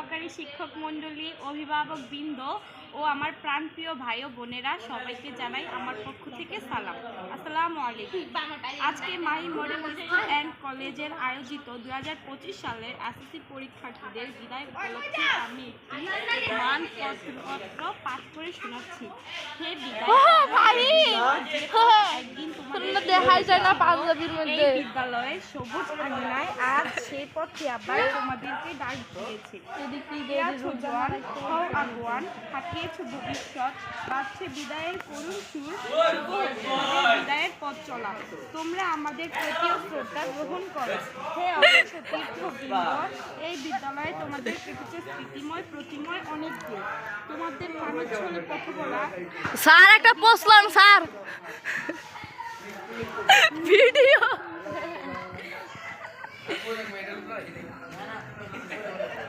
সহকারী শিক্ষক মণ্ডলী অভিভাবক বৃন্দ ও আমার প্রাণপ্রিয় ভাই ও বোনেরা সবাইকে জানাই আমার পক্ষ থেকে সালাম। আসসালামু আলাইকুম। আজকে মাই মডেল স্কুল অ্যান্ড কলেজের আয়োজিত দু হাজার পঁচিশ সালের এসএসসি পরীক্ষার্থীদের বিদায় উপলক্ষে আমি একটি মানপত্র পাঠ করে শোনাচ্ছি। হে বিদায়। দেখাই যায় না পাঞ্জাবির এই মধ্যে। বিদ্যালয়ের সবুজ আঙিনায় আজ সেই পথে আবার তোমাদেরকে ডাক দিয়েছে জোয়ান হও আগুয়ান হাঁটিয়েছ ভবিষ্যৎ বাড়ছে বিদায়ের করুণ সুর বিদায়ের পথ চলা। তোমরা আমাদের প্রতিও শ্রদ্ধা গ্রহণ করো। হে অবশ্য তীর্থবৃন্দ এই বিদ্যালয়ে তোমাদের কেটেছে স্মৃতিময় প্রতিময় অনেক দিন। তোমাদের প্রাণোচ্ছলে কথা বলা স্যার একটা পোস্টলাম স্যার। पूरे मेडल पर